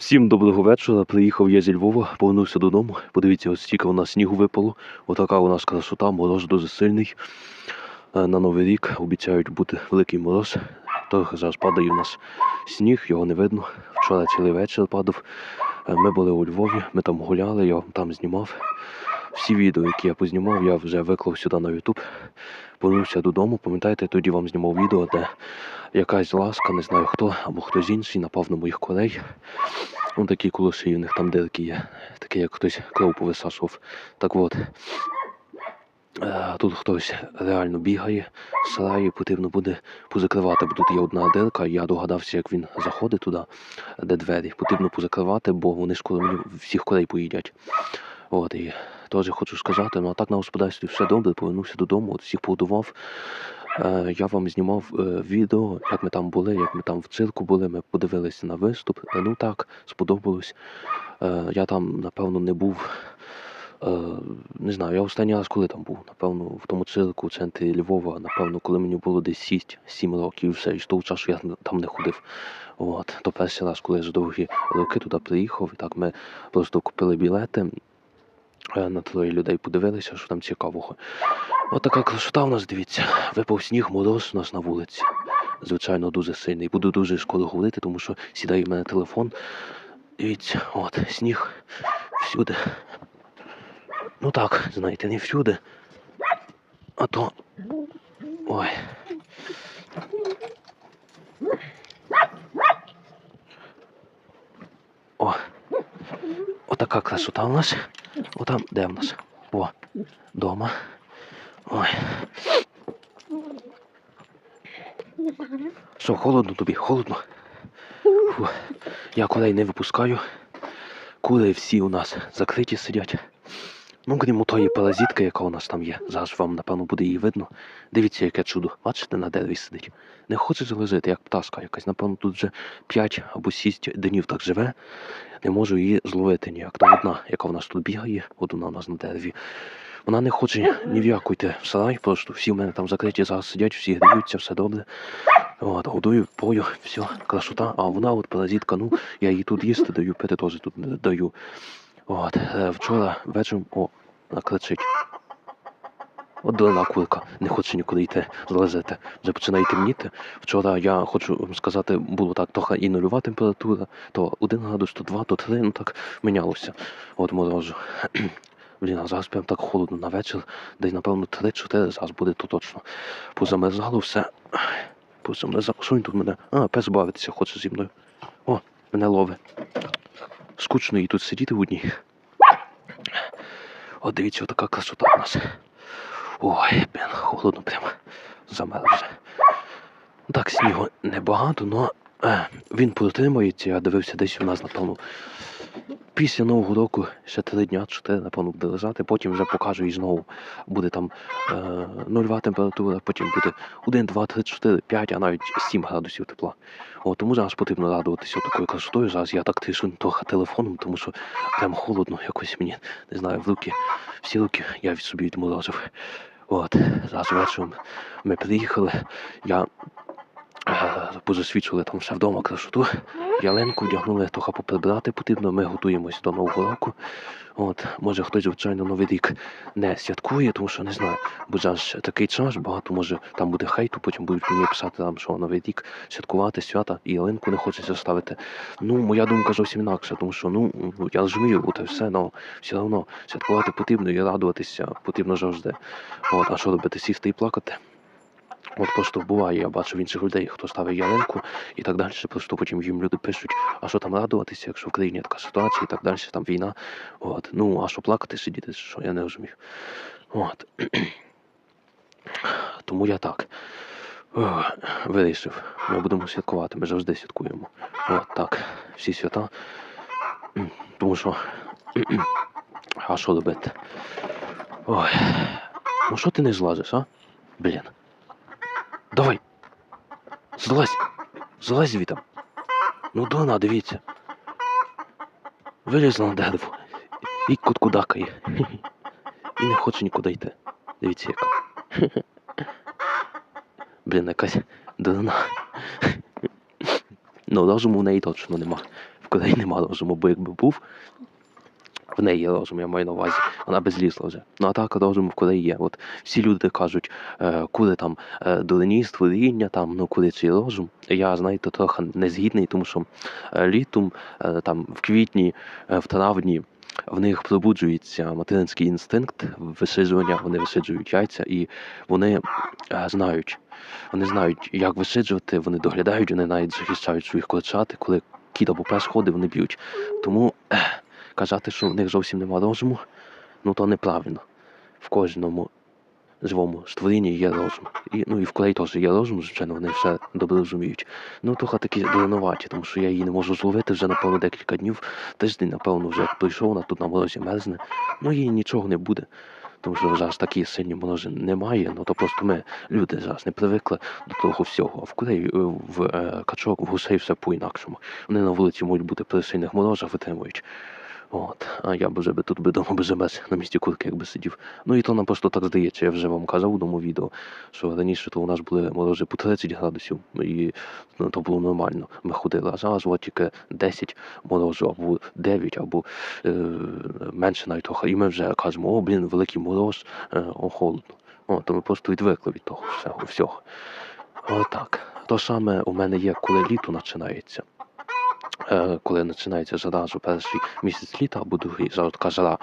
Всім доброго вечора. Приїхав я зі Львова, повернувся додому. Подивіться, ось стільки у нас снігу випало. Отака у нас красота, мороз дуже сильний. Е, На Новий рік обіцяють бути великий мороз. Трохи зараз падає у нас сніг, його не видно. Вчора цілий вечір падав. Е, Ми були у Львові, ми там гуляли, я там знімав. Всі відео, які я познімав, я вже виклав сюди на YouTube. Повернувся додому. Пам'ятаєте, тоді вам знімав відео, де якась ласка, не знаю хто, або хтось інший напав на моїх курей. Ну, такі колоси, у них там дирки є. Таке, як хтось кров повисашував. Так от. е, Тут хтось реально бігає, сарає, потрібно буде позакривати, бо тут є одна дирка, я догадався, як він заходить туди, де двері. Потрібно позакривати, бо вони скоро мені всіх курей поїдять. От, і теж хочу сказати, ну а так на господарстві все добре, повернувся додому, от всіх погодував. Е, я вам знімав е, відео, як ми там були, як ми там в цирку були, ми подивилися на виступ. Е, ну так, сподобалось. Я там, напевно, не був. Не знаю, я останній раз коли там був. Напевно, в тому цирку, в центрі Львова, напевно, коли мені було десь 6-7 років, і все, і з того часу я там не ходив. От, то перший раз, коли я за довгі роки туди приїхав, і так ми просто купили білети. Е, На троє людей подивилися, що там цікавого. От красота у нас, дивіться. Випав сніг, мороз у нас на вулиці. Звичайно, дуже сильний. Буду дуже скоро говорити, тому що сідає в мене телефон. Дивіться, от, сніг всюди. Ну так, знаєте, не всюди. А то. Ой. О. Отака красота у нас. Отам, де в нас? О, дома. Ой. Що, холодно тобі? Холодно? Фу. Я колей не випускаю. Кулей всі у нас закриті сидять. Ну, крім тої паразитки, яка у нас там є. Зараз вам, напевно, буде її видно. Дивіться, яке чудо. Бачите, на дереві сидить. Не хоче залежати, як пташка якась. Напевно, тут вже 5 або 6 днів так живе. Не можу її зловити ніяк. Та одна, яка в нас тут бігає, от вона у нас на дереві. Вона не хоче ні в яку йти в сарай, просто всі в мене там закриті зараз сидять, всі гріються, все добре. От, годую, пою, все, красота. А вона от паразитка, ну, я їй тут їсти даю, пити теж тут даю. От, е, вчора вечором, о, вона кричить. От дурна курка, не хоче нікуди йти, залазити. Вже починає темніти. Вчора я хочу сказати, було так трохи і нульова температура, то 1 градус, то 2, то 3, ну так мінялося. От морозу. Блін, а зараз прям так холодно на вечір, десь, напевно, 3-4 зараз буде то точно. Позамерзало все. Позамерзало. Що тут мене? А, пес бавитися хоче зі мною. О, мене ловить. Скучно їй тут сидіти в одній. От дивіться, така красота у нас. Ой, блін, холодно прямо. Замерз. Так, снігу небагато, але він протримується. Я дивився десь у нас, напевно, після Нового року ще три дня, чотири, напевно, буде лежати. Потім вже покажу і знову буде там е, температура, потім буде 1, 2, 3, 4, 5, а навіть 7 градусів тепла. О, тому зараз потрібно радуватися такою красотою. Зараз я так трясу трохи телефоном, тому що прям холодно якось мені, не знаю, в руки, всі руки я від собі відморозив. От, зараз вечором ми приїхали. Я позасвічували там все вдома красоту. Ялинку вдягнули, трохи поприбирати потрібно. Ми готуємось до Нового року. От, може хтось, звичайно, Новий рік не святкує, тому що не знаю, бо зараз такий час, багато може там буде хейту, потім будуть мені писати там, що Новий рік святкувати свята і ялинку не хочеться ставити. Ну, моя думка зовсім інакша, тому що ну я розумію, і все, але все одно святкувати потрібно і радуватися потрібно завжди. От, а що робити, сісти і плакати? От просто буває, я бачу в інших людей, хто ставить ялинку і так далі. Просто потім їм люди пишуть, а що там радуватися, якщо в країні така ситуація і так далі, там війна. От. Ну, а що плакати, сидіти, що я не розумію. От. Тому я так. Вирішив. Ми будемо святкувати, ми завжди святкуємо. От так. Всі свята. Тому що. А що робити? Ой. Ну що ти не злазиш, а? Блін. Давай. Злазь. Злазь звітом. Ну дона, дивіться. Вилізла на дерево. І куткудакає. І не хоче нікуди йти. Дивіться яка. Блін, якась дурна. Ну, розуму в неї точно нема. курей нема розуму, бо якби був, в неї розум, я маю на увазі, вона безлізла вже. Ну а так розум в курей є. От всі люди кажуть, е, кури там е, дурні створіння, там ну курячий розум. Я знаєте, трохи не згідний, тому що е, літом, е, там в квітні, е, в травні. В них пробуджується материнський інстинкт висиджування, вони висиджують яйця і вони е, знають, вони знають, як висиджувати, вони доглядають, вони навіть захищають своїх курчат, коли кіт або пес ходить, вони б'ють. Тому казати, що в них зовсім нема розуму, ну то неправильно. В кожному живому створінні є розум. І, ну і в курей теж є розум, звичайно, вони все добре розуміють. Ну, трохи такі дурнуваті, тому що я її не можу зловити вже, напевно, декілька днів. Тиждень, напевно, вже як прийшов, вона тут на морозі мерзне. Ну, їй нічого не буде. Тому що зараз такі сильні морози немає. Ну то просто ми, люди, зараз не привикли до того всього. А в курей, е, в е, качок, в гусей все по-інакшому. Вони на вулиці можуть бути при сильних морозах, витримують. От, а я б вже би тут би дома би без на місці курки, якби сидів. Ну і то нам просто так здається, я вже вам казав у тому відео, що раніше то у нас були морози по 30 градусів, і ну, то було нормально. Ми ходили, а зараз от тільки 10 морозу, або 9, або е, менше навіть трохи. І ми вже кажемо, о, блін, великий мороз, е, о, холодно. О, то ми просто відвикли від того всього. всього. Отак. То саме у мене є, коли літо починається. Е, коли починається зразу перший місяць літа або другий, така жара,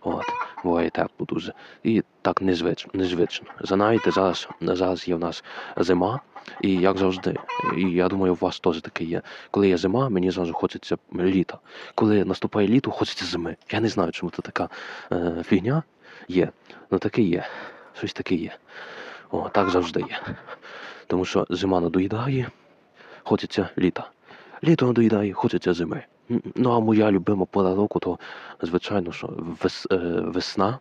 от, буває тепло дуже. І так незвично, незвично. Знаєте, зараз, зараз є в нас зима, і як завжди, і я думаю, у вас теж таке є. Коли є зима, мені завжди хочеться літа. Коли наступає літо, хочеться зими. Я не знаю, чому це така е, фігня є. Ну таке є. Щось таке є. О, так завжди є. Тому що зима надоїдає, хочеться літа. Літо надоїдає, хочеться зими. Ну а моя любима пора року, то звичайно, що вес, е, весна,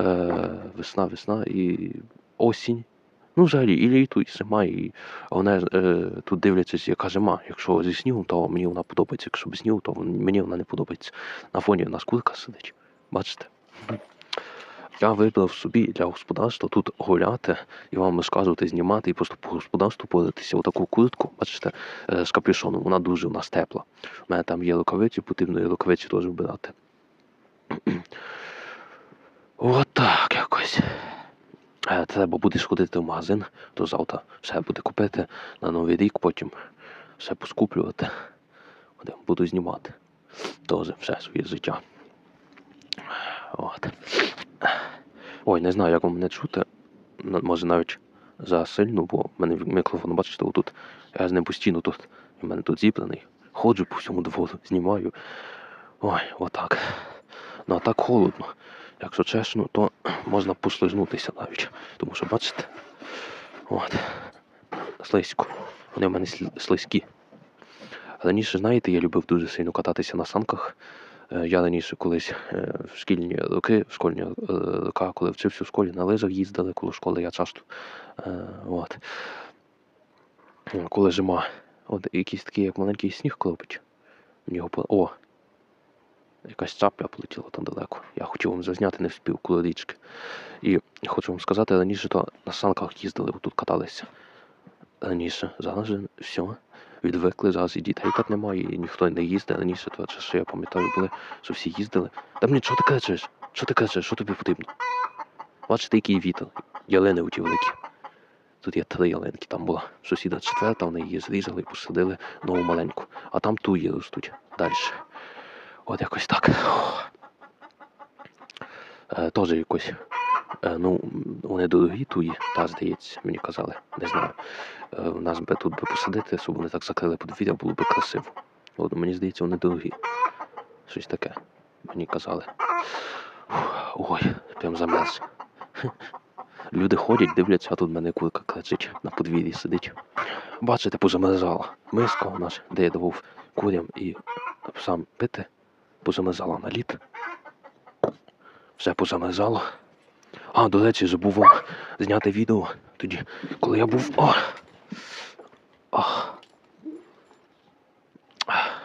е, весна, весна і осінь. Ну, взагалі, і літо, і зима, і головне, е, тут дивлячись, яка зима. Якщо зі снігом, то мені вона подобається. Якщо без снігу, то мені вона не подобається. На фоні у нас курка сидить. Бачите? Я вибрав собі для господарства тут гуляти і вам розказувати, знімати і просто по господарству податися. Отаку куртку, бачите, е, з капюшоном, вона дуже у нас тепла. У мене там є рукавиці, потрібно і рукавиці теж вбирати. Отак якось. Е, Треба буде сходити в магазин, то завтра все буде купити на новий рік, потім все поскуплювати. Буду знімати. Теж все своє життя. От. Ой, не знаю, як вам мене чути. Може навіть засильно, бо в мене мікрофон, бачите, отут. Я з ним постійно тут. У мене тут зібраний. Ходжу по всьому двору, знімаю. Ой, отак. Ну а так холодно. Якщо чесно, то можна послизнутися навіть. Тому що, бачите, от, слизько. Вони в мене слизькі. Раніше, знаєте, я любив дуже сильно кататися на санках. Е, Я раніше колись е, в шкільні роки, в школьні е, роки, коли вчився в школі, на лижах їздили коло школи, я часто. е, От. Е, Коли зима, от якийсь такий, як маленький сніг клопить. По... О! Якась цапля полетіла там далеко. Я хотів вам зазняти, не вспів коло річки. І хочу вам сказати, раніше то на санках їздили, тут каталися. Раніше, зараз же все. Відвикли, зараз і дітей так немає, і ніхто не їздить. Раніше то часи, я пам'ятаю, були, що всі їздили. Та мені, що ти кричиш? Що ти кричиш? Що тобі потрібно? Бачите, який вітер. Ялини оті великі. Тут є три ялинки, там була сусіда четверта, вони її зрізали і посадили нову маленьку. А там туї ростуть далі. От якось так. Е, Теж якось. Е, ну, вони дорогі туї, та здається, мені казали, не знаю. Е, у нас би тут би посадити, щоб вони так закрили подвір'я, було б красиво. От мені здається, вони дорогі. Щось таке. Мені казали. Ой, прям замерз. Люди ходять, дивляться, а тут мене курка кричить на подвір'ї сидить. Бачите, позамерзала. Миска у нас, де я давав курям і сам пити, позамерзала на лід. Все позамерзало. А, до речі, забув вам зняти відео тоді, коли я був. О! О!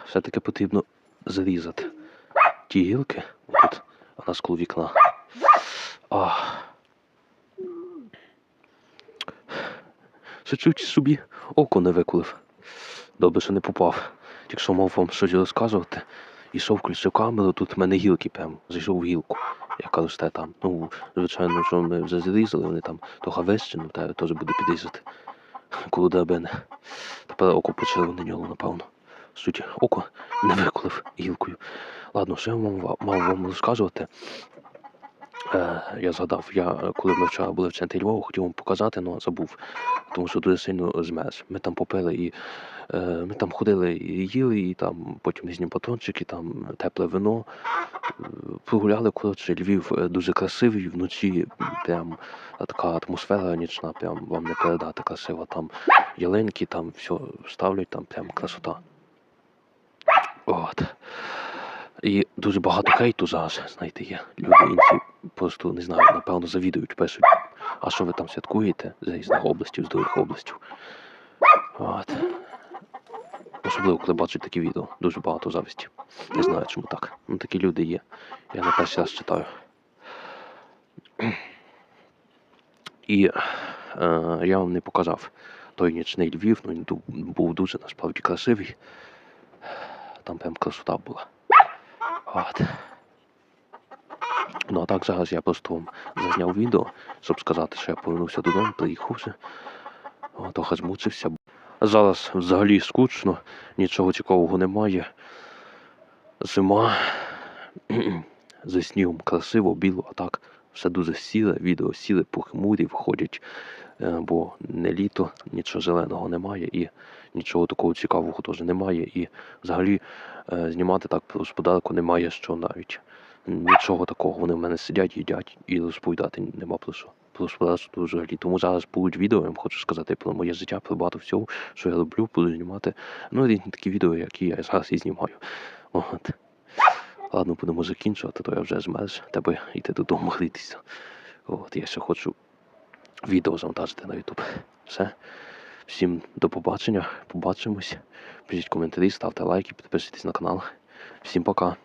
Все-таки потрібно зрізати ті гілки. Тут у нас коло вікна. О! Ще чуть собі око не виколив. Добре, що не попав. Тільки що мав вам щось розказувати. Ішов, включив камеру, тут в мене гілки прям. Зайшов в гілку. Яка росте там. Ну, звичайно, що ми вже зрізали, вони там трохи вище, ну та теж буде підрізати. Коло драбини. Тепер око почервоненіло, напевно. Суть, око не виколив гілкою. Ладно, що я мав, мав вам розказувати. Е, я згадав, я коли вчора були в центрі Львова, хотів вам показати, але забув, тому що дуже сильно змерз. Ми там попили і е, ми там ходили і їли, і там потім різні батончики, там тепле вино. Е, Прогуляли, коротше, Львів е, дуже красивий, вночі прям така атмосфера нічна, прям вам не передати красива. Там ялинки, там все ставлять, там прям красота. От. І дуже багато хейту зараз, знаєте, є. Люди інші просто не знаю, напевно, завідують, пишуть. А що ви там святкуєте з різних областів, з других областів? От. Особливо, коли бачать такі відео. Дуже багато зависті. Не знаю, чому так. Ну такі люди є. Я не перший раз читаю. І е, я вам не показав той нічний Львів, ну він був дуже насправді красивий. Там прям красота була. От. Ну а так зараз я просто вам зазняв відео, щоб сказати, що я повернувся додому, приїхав вже. Трохи змучився. Зараз взагалі скучно, нічого цікавого немає. Зима. За снігом красиво, біло, а так все дуже сіле, відео сіле, похмурі входять, е, бо не літо, нічого зеленого немає і нічого такого цікавого теж немає. І взагалі е, знімати так господарку немає що навіть. Нічого такого. Вони в мене сидять, їдять і розповідати нема про що. Про господарство взагалі. Тому зараз будуть відео, я вам хочу сказати про моє життя, про багато всього, що я роблю, буду знімати. Ну, різні такі відео, які я зараз і знімаю. От. Ладно, будемо закінчувати, то я вже змерз, тебе йти додому грітися. От, я ще хочу відео завантажити на YouTube. Все. Всім до побачення, побачимось. Пишіть коментарі, ставте лайки, підписуйтесь на канал. Всім пока.